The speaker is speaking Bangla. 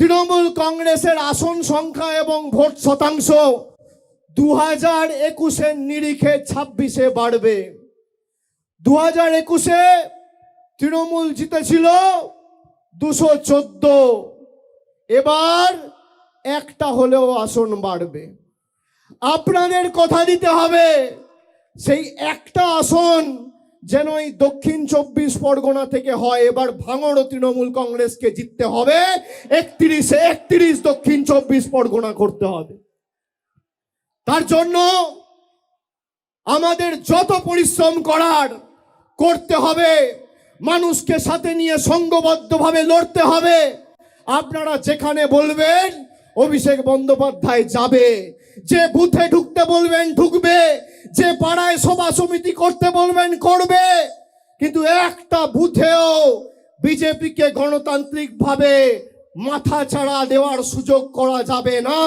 তৃণমূল কংগ্রেসের আসন সংখ্যা এবং ভোট শতাংশ দু হাজার একুশের নিরিখে ছাব্বিশে বাড়বে। দু হাজার একুশে তৃণমূল জিতেছিল দুশো চোদ্দ। এবার একটা হলেও আসন বাড়বে। আপনাদের কথা দিতে হবে, সেই একটা আসন যেন এই দক্ষিণ চব্বিশ পরগনা থেকে হয়, এবার ভাঙড় তৃণমূল কংগ্রেসকে জিততে হবে। একত্রিশে একত্রিশ দক্ষিণ চব্বিশ পরগনা করতে হবে। তার জন্য আমাদের যত পরিশ্রম করার করতে হবে, মানুষকে সাথে নিয়ে সঙ্গবদ্ধভাবে লড়তে হবে। আপনারা যেখানে বলবেন, অভিষেক বন্দ্যোপাধ্যায় যাবে। যে বুথে ঢুকতে বলবেন, ঢুকবে। যে পাড়ায় সভা সমিতি করতে বলবেন, করবে। কিন্তু একটা বুথেও বিজেপিকে গণতান্ত্রিকভাবে মাথা ছাড়া দেওয়ার সুযোগ করা যাবে না।